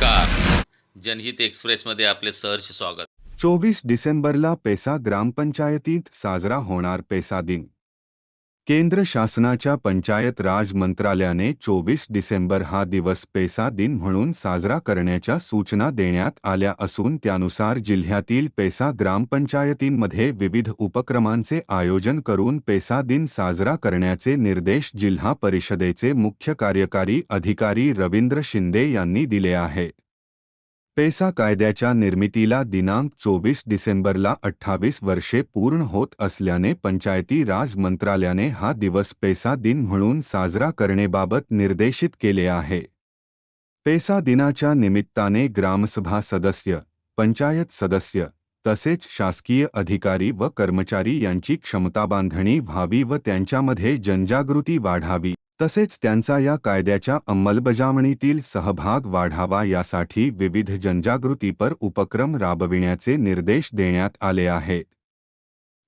नमस्कार. जनहित एक्सप्रेसमध्ये आपले सहर्ष स्वागत. चोवीस डिसेंबरला पेसा ग्रामपंचायतीत साजरा होणार पेसा दिन. केंद्र शासनाच्या पंचायत राज मंत्रालयाने चोवीस डिसेंबर हा दिवस पेसा दिन म्हणून साजरा करण्याच्या सूचना देण्यात आल्या असून त्यानुसार जिल्ह्यातील पेसा ग्रामपंचायतींमध्ये विविध उपक्रमांचे आयोजन करून पेसा दिन साजरा करण्याचे निर्देश जिल्हा परिषदेचे मुख्य कार्यकारी अधिकारी रवींद्र शिंदे यांनी दिले आहेत पेसा कायद्याच्या निर्मितीला दिनांक चोवीस डिसेंबरला अठ्ठावीस वर्षे पूर्ण होत असल्याने पंचायती राज मंत्रालयाने हा दिवस पेसा दिन म्हणून साजरा करणेबाबत निर्देशित केले आहे. पेसा दिनाच्या निमित्ताने ग्रामसभा सदस्य पंचायत सदस्य तसेच शासकीय अधिकारी व कर्मचारी यांची क्षमताबांधणी व्हावी व त्यांच्यामध्ये जनजागृती वाढावी. तसेच त्यांचा या कायद्याच्या अंमलबजावणीतील सहभाग वाढावा यासाठी विविध जनजागृतीपर उपक्रम राबविण्याचे निर्देश देण्यात आले आहेत.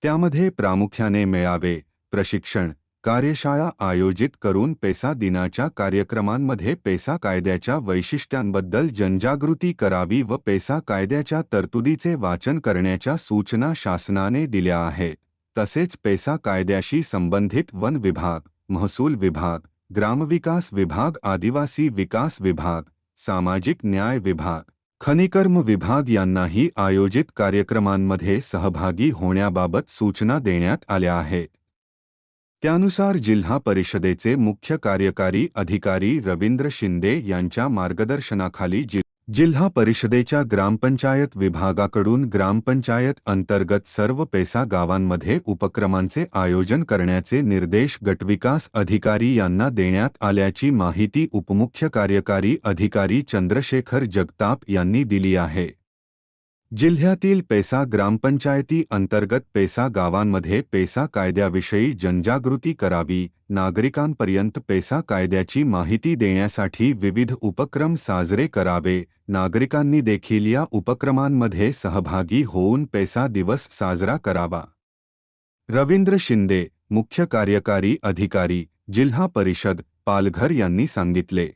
त्यामध्ये प्रामुख्याने मेळावे प्रशिक्षण कार्यशाळा आयोजित करून पेसा दिनाच्या कार्यक्रमांमध्ये पेसा कायद्याच्या वैशिष्ट्यांबद्दल जनजागृती करावी व पेसा कायद्याच्या तरतुदीचे वाचन करण्याच्या सूचना शासनाने दिल्या आहेत. तसेच पेसा कायद्याशी संबंधित वन विभाग महसूल विभाग ग्रामविकास विभाग आदिवासी विकास विभाग सामाजिक न्याय विभाग खनिकर्म विभाग यांनाही आयोजित कार्यक्रमांमध्ये सहभागी होण्याबाबत सूचना देण्यात आल्या आहेत. त्यानुसार जिल्हा परिषदेचे मुख्य कार्यकारी अधिकारी रवींद्र शिंदे यांच्या मार्गदर्शनाखाली जि जिल्हा परिषदेच्या ग्रामपंचायत विभागाकडून ग्रामपंचायत अंतर्गत सर्व पेसा गावांमध्ये उपक्रमांचे आयोजन करण्याचे निर्देश गटविकास अधिकारी यांना देण्यात आल्याची माहिती उपमुख्य कार्यकारी अधिकारी चंद्रशेखर जगताप यांनी दिली आहे. जिल्ह्यातील पेसा ग्रामपंचायती अंतर्गत पेसा गावांमध्ये पेसा कायद्याविषयी जनजागृती करावी नागरिकांपर्यंत पेसा कायद्याची माहिती देण्यासाठी विविध उपक्रम साजरे करावे. नागरिकांनी देखील या उपक्रमांमध्ये सहभागी होऊन पेसा दिवस साजरा करावा. रवींद्र शिंदे मुख्य कार्यकारी अधिकारी जिल्हा परिषद पालघर यांनी सांगितले.